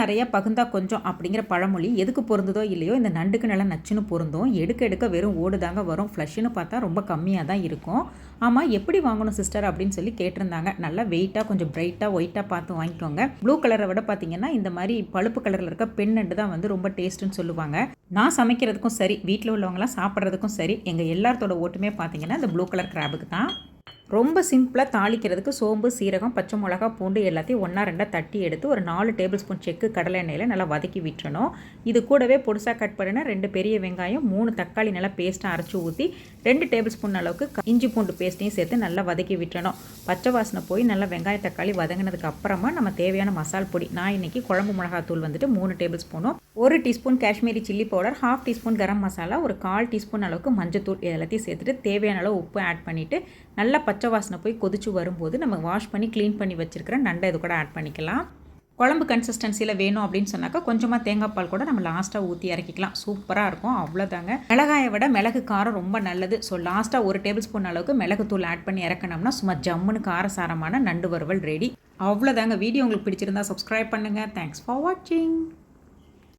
நிறைய பகுந்தா கொஞ்சம் அப்படிங்கிற பழமொழி எதுக்கு பொருந்ததோ இல்லையோ இந்த நண்டுக்கு நல்லா நச்சுன்னு பொருந்தும். எடுக்க எடுக்க வெறும் ஓடுதாங்க வரும். ஃப்ளஷ்னு பார்த்தா ரொம்ப கம்மியாக தான் இருக்கும். ஆமாம் எப்படி வாங்கணும் சிஸ்டர் அப்படின்னு சொல்லி கேட்டிருந்தாங்க. நல்லா வெயிட்டாக கொஞ்சம் பிரைட்டாக ஒயிட்டாக பார்த்து வாங்கிக்கோங்க. ப்ளூ கலரை விட பார்த்தீங்கன்னா இந்த மாதிரி பழுப்பு கலரில் இருக்க பெண்ணண்டு தான் வந்து ரொம்ப டேஸ்ட்டுன்னு சொல்லுவாங்க. நான் சமைக்கிறதுக்கும் சரி வீட்டில் உள்ளவங்களாம் சாப்பிட்றதுக்கும் சரி எங்கள் எல்லாத்தோட ஓட்டுமே பார்த்தீங்கன்னா இந்த ப்ளூ கலர் கிராபுக்கு தான். ரொம்ப சிம்பிளாக தாளிக்கிறதுக்கு சோம்பு சீரகம் பச்சை மிளகா பூண்டு எல்லாத்தையும் ஒன்றா ரெண்டாக தட்டி எடுத்து ஒரு நாலு டேபிள் ஸ்பூன் செக்கு கடலை எண்ணெயில் நல்லா வதக்கி விட்டுறணும். இது கூடவே பொடிசாக கட் பண்ணினா ரெண்டு பெரிய வெங்காயம் மூணு தக்காளி நல்லா பேஸ்ட்டாக அரைச்சி ஊற்றி ரெண்டு டேபிள் ஸ்பூன் அளவுக்கு இஞ்சி பூண்டு பேஸ்ட்டையும் சேர்த்து நல்லா வதக்கி விட்டுறணும். பச்சை வாசனை போய் நல்லா வெங்காய தக்காளி வதங்கினதுக்கு அப்புறமா நம்ம தேவையான மசால் பொடி நான் இன்னைக்கு குழம்பு மிளகாத்தூள் வந்துட்டு மூணு டேபிள் ஸ்பூனும் ஒரு teaspoon Kashmiri chilli powder half teaspoon garam masala ஒரு கால் டீஸ்பூன் அளவுக்கு மஞ்சத்தூள் எல்லாத்தையும் சேர்த்துட்டு தேவையான அளவு உப்பு ஆட் பண்ணிவிட்டு நல்லா பச்சை வாசனை போய் கொதிச்சு வரும்போது நம்ம வாஷ் பண்ணி க்ளீன் பண்ணி வச்சுருக்கிற நண்டை இது கூட ஆட் பண்ணிக்கலாம். குழம்பு கன்சிஸ்டன்சியில் வேணும் அப்படின்னு சொன்னாக்கா கொஞ்சமாக தேங்காய் பால் கூட நம்ம லாஸ்ட்டாக ஊற்றி இறக்கிக்கலாம். சூப்பராக இருக்கும். அவ்வளோதாங்க மிளகாயை விட மிளகு காரம் ரொம்ப நல்லது. ஸோ லாஸ்ட்டாக ஒரு டேபிள் ஸ்பூன் அளவுக்கு மிளகுத்தூள் ஆட் பண்ணி இறக்கணும்னா சும்மா ஜம்முன்னு காரசாரமான நண்டு வறுவல் ரெடி அவ்வளோதாங்க வீடியோ உங்களுக்கு பிடிச்சிருந்தா சப்ஸ்கிரைப் பண்ணுங்கள் தேங்க்ஸ் ஃபார் வாட்சிங்